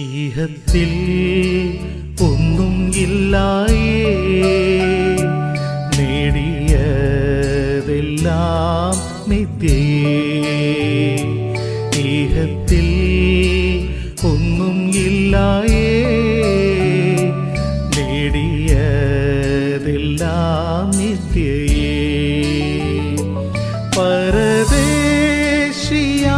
ഈഹത്തിൽ ഒന്നും ഇല്ലായേ. നേടിയതെല്ലാം നിത്യേ. ഈഹത്തിൽ ഒന്നും ഇല്ലായേ. നേടിയതെല്ലാം നിത്യേ. പരദേശിയാണുലകിൽ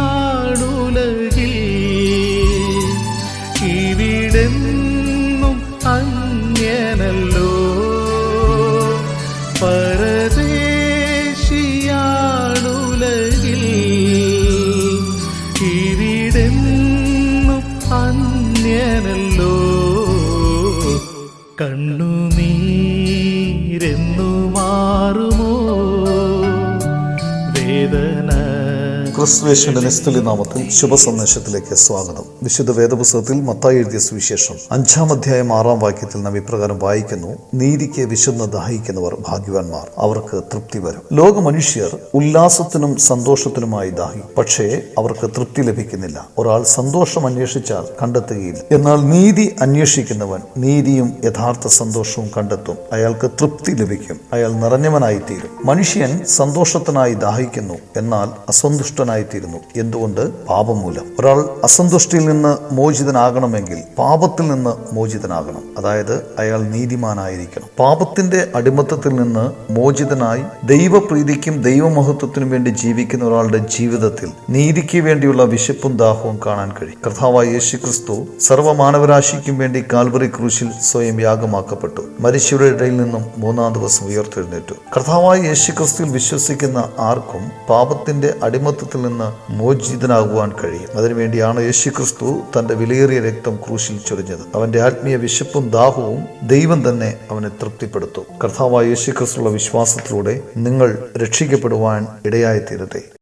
കണ്ണുനീരെന്നു ക്രിസ്തുവേശുവിന്റെ നിസ്തുല്യ നാമത്തിൽ ശുഭസന്ദേശത്തിലേക്ക് സ്വാഗതം. വിശുദ്ധ വേദപുസ്തകത്തിൽ മത്തായി എഴുതിയ സുവിശേഷം അഞ്ചാം അധ്യായം ആറാം വാക്യത്തിൽ നാം ഇപ്രകാരം വായിക്കുന്നു നീതിക്ക് വിശുദ്ധ ദാഹിക്കുന്നവർ ഭാഗ്യവാന്മാർ അവർക്ക് തൃപ്തി വരും. ലോകമനുഷ്യർ ഉല്ലാസത്തിനും സന്തോഷത്തിനുമായി ദാഹി പക്ഷേ അവർക്ക് തൃപ്തി ലഭിക്കുന്നില്ല. ഒരാൾ സന്തോഷം അന്വേഷിച്ചാൽ കണ്ടെത്തുകയില്ല. എന്നാൽ നീതി അന്വേഷിക്കുന്നവൻ നീതിയും യഥാർത്ഥ സന്തോഷവും കണ്ടെത്തും. അയാൾക്ക് തൃപ്തി ലഭിക്കും. അയാൾ നിറഞ്ഞവനായി തീരും മനുഷ്യൻ സന്തോഷത്തിനായി ദാഹിക്കുന്നു. എന്നാൽ അസന്തുഷ്ടനായിത്തീരുന്നു എന്തുകൊണ്ട്? പാപം മൂലം. ഒരാൾ അസന്തുഷ്ടിയിൽ നിന്ന് മോചിതനാകണമെങ്കിൽ പാപത്തിൽ നിന്ന് മോചിതനാകണം. അതായത് അയാൾ നീതിമാനായിരിക്കണം. പാപത്തിന്റെ അടിമത്തത്തിൽ നിന്ന് മോചിതനായി ദൈവപ്രീതിക്കും ദൈവമഹത്വത്തിനും വേണ്ടി ജീവിക്കുന്ന ഒരാളുടെ ജീവിതത്തിൽ നീതിക്ക് വേണ്ടിയുള്ള വിശപ്പും ദാഹവും കാണാൻ കഴിയും. കർത്താവായ യേശു ക്രിസ്തു സർവമാനവരാശിക്കും വേണ്ടി കാൽവറി ക്രൂശിൽ സ്വയം യാഗമാക്കപ്പെട്ടു. മരിച്ചവരുടെ ഇടയിൽ നിന്നും മൂന്നാം ദിവസം ഉയർത്തെഴുന്നേറ്റു. കർത്താവായ യേശു ക്രിസ്തുവിൽ വിശ്വസിക്കുന്ന ആർക്കും പാപത്തിന്റെ അടിമത്തത്തിൽ നിന്ന് മോചിതനാകുവാൻ കഴിയും. അതിനുവേണ്ടിയാണ് യേശു ക്രിസ്തു തന്റെ വിലയേറിയ രക്തം ക്രൂശിൽ ചൊരിഞ്ഞത്. അവന്റെ ആത്മീയ വിശപ്പും ദാഹവും ദൈവം തന്നെ അവനെ തൃപ്തിപ്പെടുത്തും. കർത്താവായ യേശു ക്രിസ്തുള്ള വിശ്വാസത്തിലൂടെ നിങ്ങൾ രക്ഷിക്കപ്പെടുവാൻ ഇടയായി തീരട്ടെ